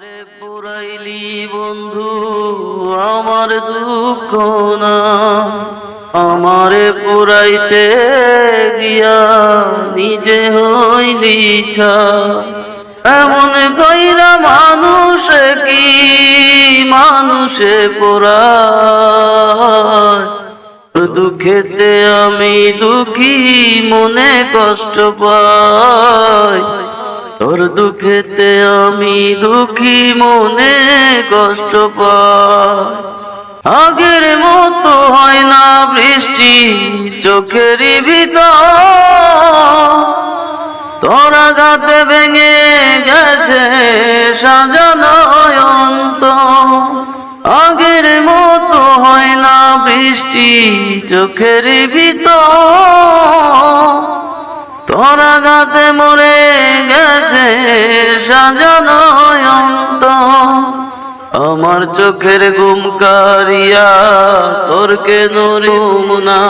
আমারে পুরাইলি বন্ধু, আমার দুঃখ না। আমারে পুরাইতে গিয়া নিজে হইলি এমন কইরা মানুষ কি মানুষে পোড়ায়? দুঃখেতে আমি দুঃখী, মনে কষ্ট পাই দুঃখেতে আমি দুঃখী, মনে কষ্ট আগের মতো হয় না বৃষ্টি, চোখের ভিতর। তোরা গাতে ভেঙে গেছে সাজানো অন্ত আগের মতো হয় না বৃষ্টি, চোখের ভিতর। তোরা গাতে মরে গেছে সাজানো আমার চোখের গুম কারিয়া তোর কেন না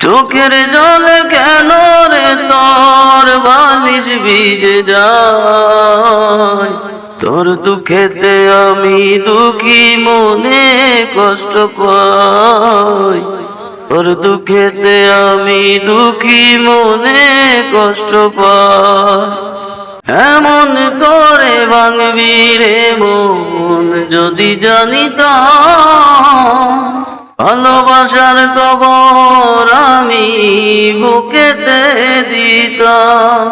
চোখের জলে কেন রে তোর বালিশ ভিজে যায়? তোর দুঃখেতে আমি দুঃখী মনে কষ্ট পাই। তোর দুঃখেতে আমি দুঃখী মনে কষ্ট পাই। এমন করে ভাঙবি রে মন, যদি জানিতাম। ভালোবাসার কবর আমি বুকেতে দিতাম।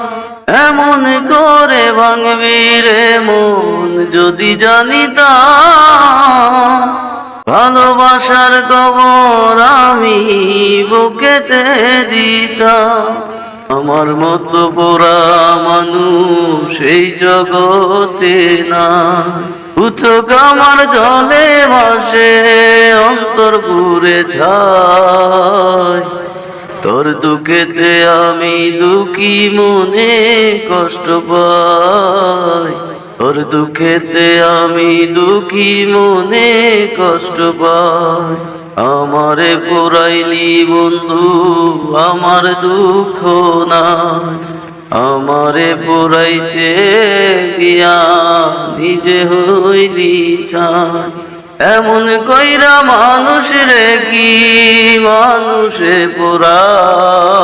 এমন করে ভাঙবি রে মন, যদি জানিতাম। ভালোবাসার কবর আমি বুকেতে দিতাম। আমার মতো পোড়া মানুষ এই জগতে না উচক আমার জলে ভাসে, অন্তর ছায় তোর দুঃখেতে আমি দুঃখী মনে কষ্ট পাই। তোর দুঃখেতে আমি দুঃখী মনে কষ্ট পাই। আমারে পুরাইলি বন্ধু, আমার দুঃখ নাই। আমারে পুরাইতে গিয়া নিজে হইলি চাই। এমন কইরা মানুষ রে কি মানুষে পুরায়